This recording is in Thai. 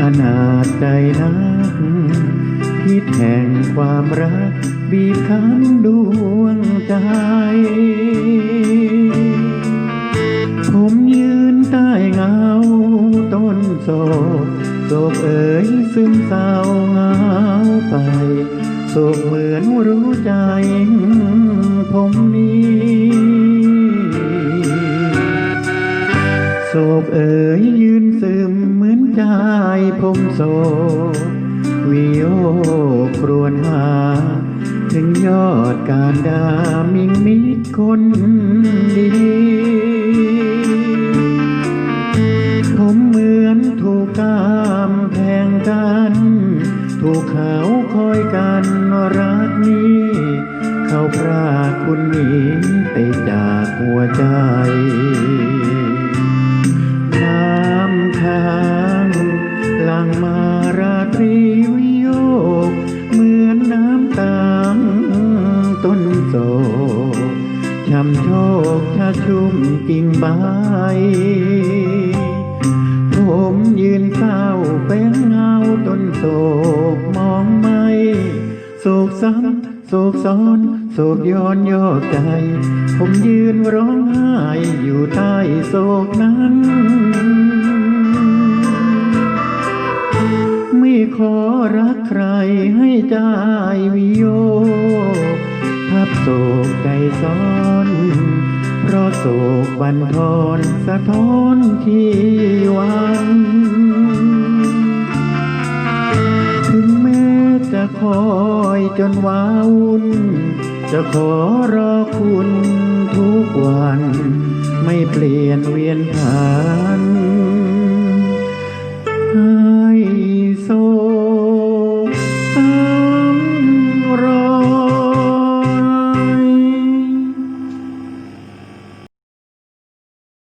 อนาจใจนักพิษแห่งความรัก บีบคั้นดวงใจ ผมยืนใต้เงาต้นโศกโศกเอ๋ยซึมเศร้าเงาไปโศกเหมือนรู้ใจ ผมนี้ โศกเอ๋ยยืนซึมเหมือนใจผมโศกวิโยครวญหา ถึงยอดการดามิงมิดคนดี ผมเหมือนถูกกามแพงกัน ถูกเขาคอยกันรักนี้ เขาพรากคุณนี้ไปจากหัวใจ ช้ำโชคชาชุ่มกิ่งใบผมยืนเศร้าแป้งเงาต้นโศกมองไม่โศกซ้ำโศกซ้อนโศกย้อนย่อใจ ผมยืนร้องไห้อยู่ใต้โศกนั้นไม่ขอรักใครให้ใจวิโยทับโศกใจซ้อน เพราะโศกบันทอนสะท้อนที่วัน ถึงแม้จะคอยจนวาวุ่น จะขอรอคุณทุกวัน ไม่เปลี่ยนเวียนผ่าน